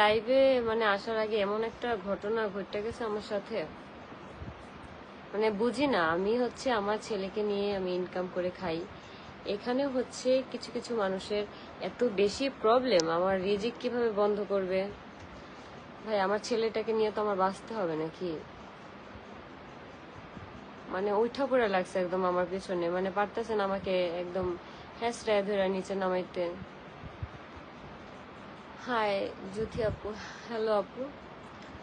লাইভে মানে আসার আগে এমন একটা ঘটনা ঘটে গেছে আমার সাথে। মানে বুঝি না, আমি হচ্ছে আমার ছেলেকে নিয়ে আমি ইনকাম করে খাই। এখানে হচ্ছে কিছু কিছু মানুষের এত বেশি প্রবলেম আমার রিজিক কীভাবে বন্ধ করবে? ভাই, আমার ছেলেটাকে নিয়ে তো আমার বাঁচতে হবে নাকি? মানে উঠা পড়ে লাগছে একদম আমার পিছনে। মানে পারতেছেন আমাকে একদম হ্যাসরায় ধরে নিচে নামাইতে। হাই জ্যোতি আপু হ্যালো আপু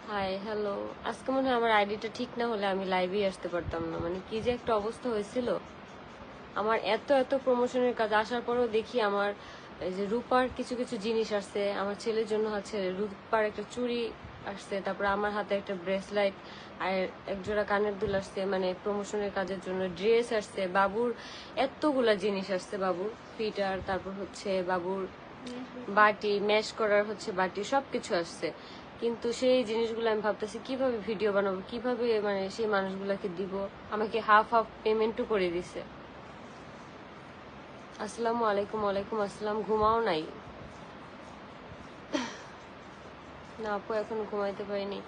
হাই হ্যালো আজকে মনে হয় আমার আইডিটা ঠিক না হলে আমি লাইভেই আসতে পারতাম না। মানে কি যে একটা অবস্থা হয়েছিল। আমার এত এত প্রমোশনের কাজ আসার পরেও দেখি আমার যে রূপার কিছু কিছু জিনিস আসছে। আমার ছেলের জন্য হচ্ছে রূপার একটা চুড়ি আসছে। তারপরে আমার হাতে একটা ব্রেসলাইট আর এক জোড়া কানের দুল আসছে। মানে প্রমোশনের কাজের জন্য ড্রেস আসছে। বাবুর এতগুলা জিনিস আসছে বাবুর ফিটার তারপর হচ্ছে বাবুর বাটি ম্যাশ করার হচ্ছে বাটি, সবকিছু আসছে। কিন্তু সেই জিনিসগুলো আমি ভাবতেছি, কীভাবে ভিডিও বানাবো? কীভাবে মানে সেই মানুষগুলোকে দিব? আমাকে হাফ হাফ পেমেন্টও করে দিছে। আসসালামু আলাইকুম, ওয়ালাইকুম আসসালাম, ঘুমাও নাই? না, আপু, এখন ঘুমাইতে পারিনি।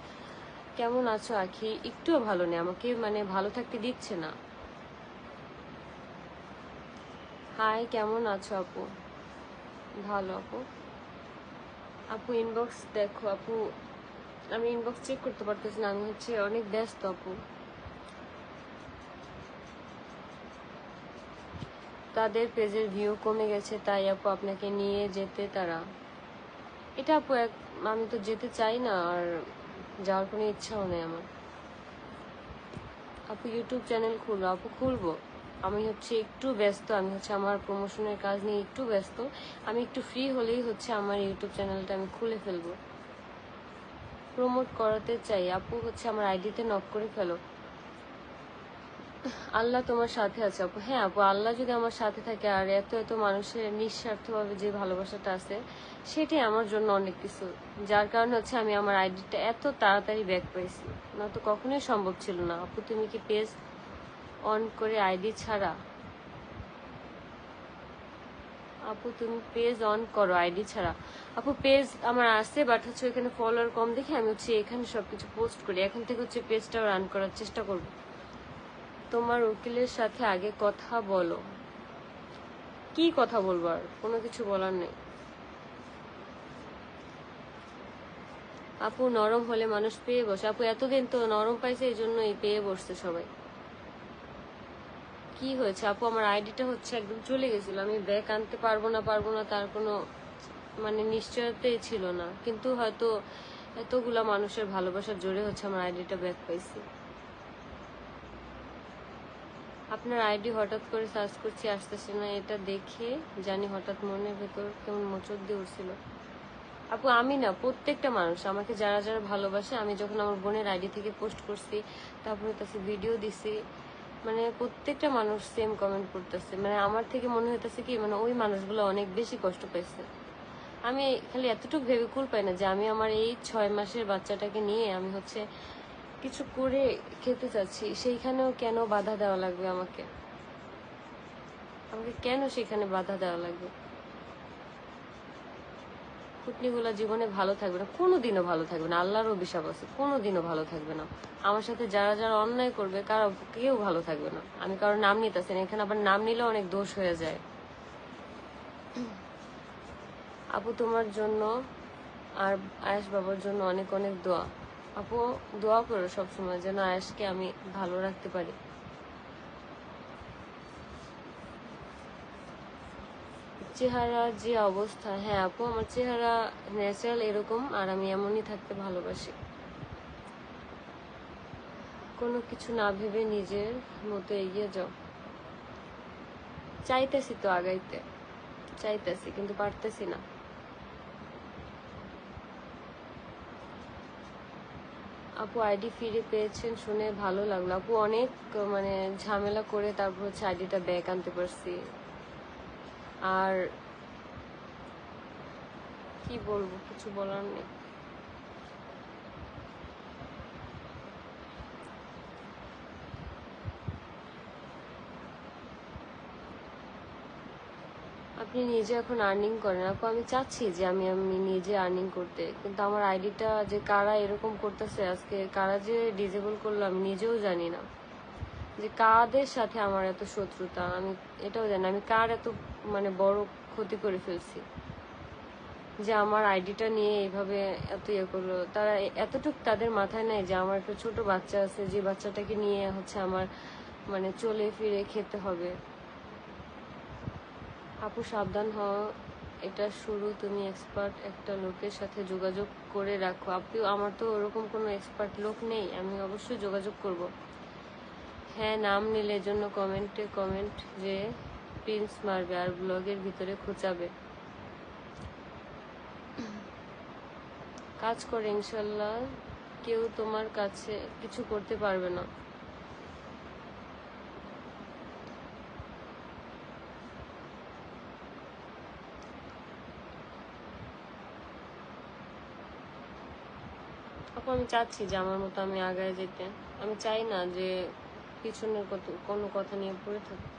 কেমন আছো, আখি? একটুও ভালো নেই, আমাকে মানে ভালো থাকতে দিচ্ছে না। হাই কেমন আছো, আপু? ভালো, আপু? আপু ইনবক্স দেখো, আপু, আমি ইনবক্স চেক করতে পারতেছি না, আমি হচ্ছে অনেক ব্যস্ত, আপু। তাদের পেজের ভিউ কমে গেছে, তাই আপু আপনাকে নিয়ে যেতে তারা। এটা আপু এক, আমি তো যেতে চাই না, আর যাওয়ার কোনো ইচ্ছাও নেই আমার। আপু ইউটিউব চ্যানেল খুলবো আপু, খুলবো। আমি হচ্ছে একটু ব্যস্ত, আমি হচ্ছে আমার প্রমোশনের কাজ নিয়ে একটু ব্যস্ত। আমি একটু ফ্রি হলেই হচ্ছে আমার ইউটিউব চ্যানেলটা আমি খুলে ফেলব। প্রমোট করাতে চাই। আপু হচ্ছে আমার আইডিতে নক করে ফেলো। আল্লাহ তোমার সাথে আছে আপু। হ্যাঁ আপু, আল্লাহ যদি আমার সাথে থাকে আর এত এত মানুষের নিঃস্বার্থভাবে যে ভালোবাসাটা আছে, সেটাই আমার জন্য অনেক কিছু। যার কারণে হচ্ছে আমি আমার আইডিটা এত তাড়াতাড়ি ব্যাক পেয়েছি না তো কখনোই সম্ভব ছিল না। আপু, তুমি কি পেজ অন করে আইডি ছাড়া। আপু, তুমি পেজ অন করো আইডি ছাড়া। আপু পেজ আমার আছে বাট হচ্ছে ওইখানে ফলোয়ার কম দেখে আমি হচ্ছে এখানে সবকিছু পোস্ট করি। এখন থেকে হচ্ছে পেজটাও রান করার চেষ্টা করব। তোমার উকিলের সাথে আগে কথা বলো। কি কথা বলব আর? কোনো কিছু বলার নেই। আপু, নরম হলে মানুষ পেয়ে বসে। আপু, এতদিন তো নরম পাইছে এই জন্যই পেয়ে বসছে সবাই। কি হয়েছে? আপু, আমার আইডিটা হচ্ছে একদম চলে গেছিল। আমি ব্যাক আনতে পারব না পারব না, তার কোনো মানে নিশ্চয়তাই ছিল না। কিন্তু হয়তো এতগুলা মানুষের ভালোবাসার জোরে হচ্ছে আমার আইডিটা ব্যাক পাইছি। আপনার আইডি হঠাৎ করে সার্চ করছি, আসতেছে না, এটা দেখে জানি হঠাৎ মনের ভেতর কেমন মোচড় দিয়ে উঠছিল। আপু, আমি না, প্রত্যেকটা মানুষ, আমাকে যারা যারা ভালোবাসে, আমি যখন আমার বোনের আইডি থেকে পোস্ট করছি, তারপরে তাছে ভিডিও দিছি মানে প্রত্যেকটা মানুষ সেম কমেন্ট করতেছে। মানে আমার থেকে মনে হইতেছে কি মানে ওই মানুষগুলো অনেক বেশি কষ্ট পাইছে। আমি খালি এতটুকু ভেবে কুল পাই না যে আমি আমার এই ছয় মাসের বাচ্চাটাকে নিয়ে আমি হচ্ছে কিছু করে খেতে চাচ্ছি। সেইখানেও কেন বাধা দেওয়া লাগবে আমাকে? আমাকে কেন সেখানে বাধা দেওয়া লাগবে? কুটনিগুলা জীবনে ভালো থাকবে না, কোনোদিনও ভালো থাকবে না আল্লাহর অভিশাপ আছে, কোনোদিনও ভালো থাকবে না। আমার সাথে যারা যারা অন্যায় করবে, কারও কেউ ভালো থাকবে না। আমি কারোর নাম নিতেছি না, এখানে আবার নাম নিলেও অনেক দোষ হয়ে যায়। আপু, তোমার জন্য আর আয়েশ বাবার জন্য অনেক অনেক দোয়া। আপু, দোয়া করো সবসময় যেন আয়েশকে আমি ভালো রাখতে পারি। চেহারা যে অবস্থা হ্যাঁ আপু, আমার চেহারা ন্যাচারাল এরকম আর আমি এমনই থাকতে ভালোবাসি। কোনো কিছু না ভেবে নিজের মতো এগিয়ে যাও। চাইতেছি তো আগাইতে, চাইতেছি কিন্তু পারতেছি না। আপু আইডি ফিরে পেয়েছেন শুনে ভালো লাগল। আপু, অনেক মানে ঝামেলা করে তারপর হচ্ছে আইডিটা ব্যাক আনতে পারছি। আর কি বলব, কিছু বলার নেই। আপনি নিজে এখন আর্নিং করেন। আপু, আমি চাচ্ছি যে আমি আমি নিজে আর্নিং করতে, কিন্তু আমার আইডিটা যে কারা এরকম করতেছে, আজকে কারা যে ডিজেবল করল, আমি নিজেও জানি না। যে কাদের সাথে আমার এত শত্রুতা, আমি এটাও জানি আমি কার এত মানে বড় ক্ষতি করে ফেলছি। যে আমার আইডিটা নিয়ে এইভাবে এত ইয়ে করল। তারা এতটুক তাদের মাথায় নাই যে আমার একটা ছোট বাচ্চা আছে, যে বাচ্চাটাকে নিয়ে হচ্ছে আমার মানে চলে ফিরে খেতে হবে। আপু, সাবধান হও। এটা শুরু, তুমি এক্সপার্ট একটা লোকের সাথে যোগাযোগ করে রাখো। আপু, আমার তো ওরকম কোনো এক্সপার্ট লোক নেই, আমি অবশ্যই যোগাযোগ করব। হ্যাঁ নাম নিলে জন্য কমেন্টে কমেন্ট যে প্রিন্স মারবে আর ব্লগের ভিতরে খোঁচাবে। কাজ করে, ইনশাল্লাহ। কেউ তোমার কাছে কিছু করতে পারবে না। আমি চাচ্ছি যে আমার মতো আমি আগায় যেতে। আমি চাই না যে পিছনের কত কোনো কথা নিয়ে পড়ে থাকি